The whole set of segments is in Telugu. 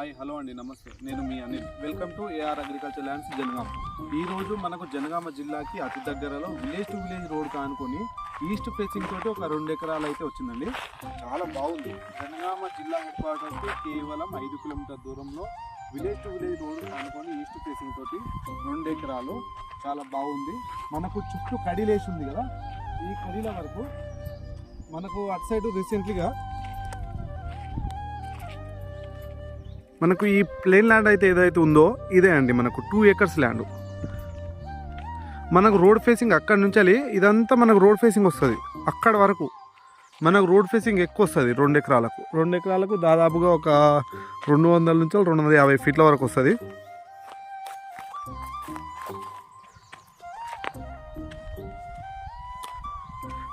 హాయ్ హలో అండి నమస్తే. నేను మీ Anil. Welcome to AR agriculture lands Jangaon. ఈ రోజు మనకు జనగామ జిల్లాకి అతి దగ్గరలో విలేజ్ టు విలేజ్ రోడ్ కానుకొని ఈస్ట్ ఫేసింగ్ తోటి ఒక రెండు ఎకరాలు అయితే వచ్చిందండి. చాలా బాగుంది. జనగామ జిల్లా హెడ్ కేవలం ఐదు కిలోమీటర్ దూరంలో విలేజ్ టు విలేజ్ రోడ్ కానుకొని ఈస్ట్ ఫేసింగ్ తోటి రెండు ఎకరాలు. చాలా బాగుంది. మనకు చుట్టూ కడిలేసి ఉంది కదా? ఈ కడీల వరకు మనకు అటు సైడ్ రీసెంట్లీగా మనకు ఈ ప్లేన్ ల్యాండ్ అయితే ఏదైతే ఉందో ఇదే అండి మనకు టూ ఏకర్స్ ల్యాండ్ మనకు రోడ్ ఫేసింగ్ అక్కడ నుంచి ఇదంతా మనకు రోడ్ ఫేసింగ్ వస్తుంది. అక్కడ వరకు మనకు రోడ్ ఫేసింగ్ ఎక్కువ వస్తుంది రెండు ఎకరాలకు. రెండు ఎకరాలకు దాదాపుగా ఒక రెండు వందల నుంచి రెండు వందల యాభై ఫీట్ల వరకు వస్తుంది.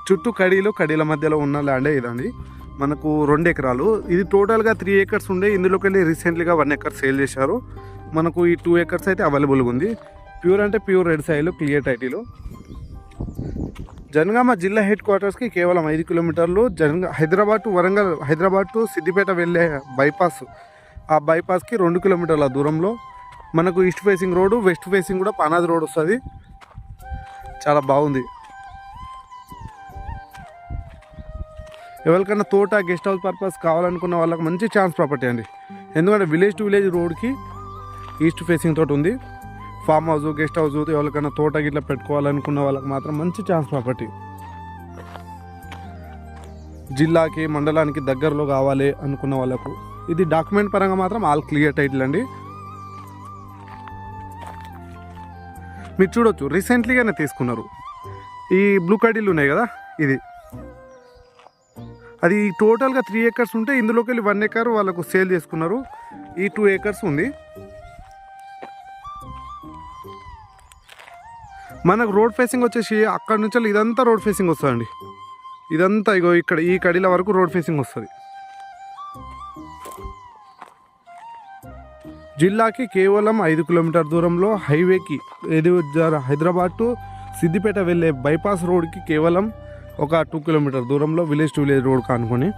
చుట్టూ కడీలు కడీల మధ్యలో ఉన్న ల్యాండే ఇదండి. మనకు రెండు ఎకరాలు. ఇది టోటల్గా త్రీ ఏకర్స్ ఉండే. ఇందులోకి వెళ్ళి రీసెంట్లీగా వన్ ఎకర్ సేల్ చేశారు. మనకు ఈ టూ ఏకర్స్ అయితే అవైలబుల్గా ఉంది. ప్యూర్ అంటే ప్యూర్ రెడ్ సాయిల్ క్లియర్ టైటీలో జనగామ జిల్లా హెడ్ క్వార్టర్స్కి కేవలం ఐదు కిలోమీటర్లు. జనగా హైదరాబాద్ టు వరంగల్ హైదరాబాద్ టు సిద్దిపేట వెళ్ళే బైపాస్ ఆ బైపాస్కి రెండు కిలోమీటర్ల దూరంలో మనకు east facing road west facing కూడా పానాది రోడ్ వస్తుంది. చాలా బాగుంది. ఎవరికైనా తోట గెస్ట్ హౌస్ పర్పస్ కావాలనుకున్న వాళ్ళకి మంచి ఛాన్స్ ప్రాపర్టీ అండి. ఎందుకంటే విలేజ్ టు విలేజ్ రోడ్కి ఈస్ట్ ఫేసింగ్ తోటి ఉంది. ఫామ్ హౌస్ గెస్ట్ హౌస్ ఎవరికైనా తోట గిట్లా పెట్టుకోవాలనుకున్న వాళ్ళకి మాత్రం మంచి ఛాన్స్ ప్రాపర్టీ జిల్లాకి మండలానికి దగ్గరలో కావాలి అనుకున్న వాళ్ళకు. ఇది డాక్యుమెంట్ పరంగా మాత్రం ఆల్ క్లియర్ టైటిల్ అండి. మీరు చూడొచ్చు రీసెంట్లీగానే తీసుకున్నారు. ఈ బ్లూ కడీలు ఉన్నాయి కదా ఇది. అది టోటల్గా త్రీ ఏకర్స్ ఉంటే ఇందులోకి వెళ్ళి వన్ ఎకర్ వాళ్ళకు సేల్ చేసుకున్నారు. ఈ టూ ఏకర్స్ ఉంది. మనకు రోడ్ ఫేసింగ్ వచ్చేసి అక్కడ నుంచి ఇదంతా రోడ్ ఫేసింగ్ వస్తుందండి. ఇదంతా ఇగో ఇక్కడ ఈ కడీల వరకు రోడ్ ఫేసింగ్ వస్తుంది. జిల్లాకి కేవలం ఐదు కిలోమీటర్ దూరంలో హైవేకి ఏది హైదరాబాద్ టు సిద్దిపేట వెళ్ళే బైపాస్ రోడ్కి కేవలం ఒక టూ కిలోమీటర్ దూరంలో విలేజ్ టు విలేజ్ రోడ్ కానుకొని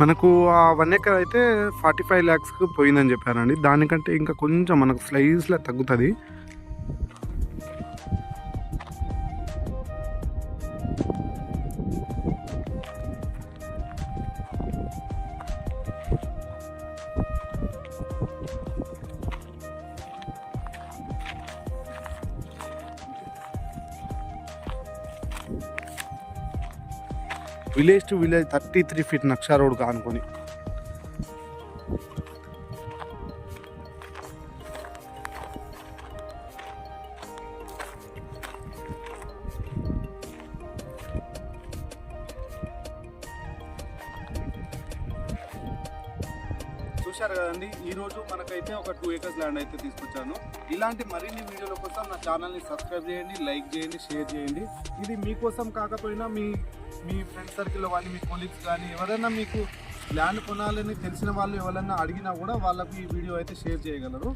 మనకు ఆ వన్ ఎకర్ అయితే ఫార్టీ ఫైవ్ ల్యాక్స్కి పోయిందని చెప్పారండి. దానికంటే ఇంకా కొంచెం మనకు స్లైస్లో తగ్గుతుంది. Village to village thirty three feet నక్షా road కానుకొని చూశారు కదండి ఈ రోజు మనకైతే ఒక టూ ఏకర్స్ ల్యాండ్ అయితే తీసుకొచ్చాను. ఇలాంటి మరిన్ని వీడియోల కోసం నా ఛానల్ని సబ్స్క్రైబ్ చేయండి లైక్ చేయండి షేర్ చేయండి. ఇది మీకోసం కాకపోయినా మీ మీ ఫ్రెండ్ సర్కిల్లో కానీ మీ కొలీగ్స్ కానీ ఎవరైనా మీకు ల్యాండ్ కొనాలని తెలిసిన వాళ్ళు ఎవరైనా అడిగినా కూడా వాళ్ళకి ఈ వీడియో అయితే షేర్ చేయగలరు.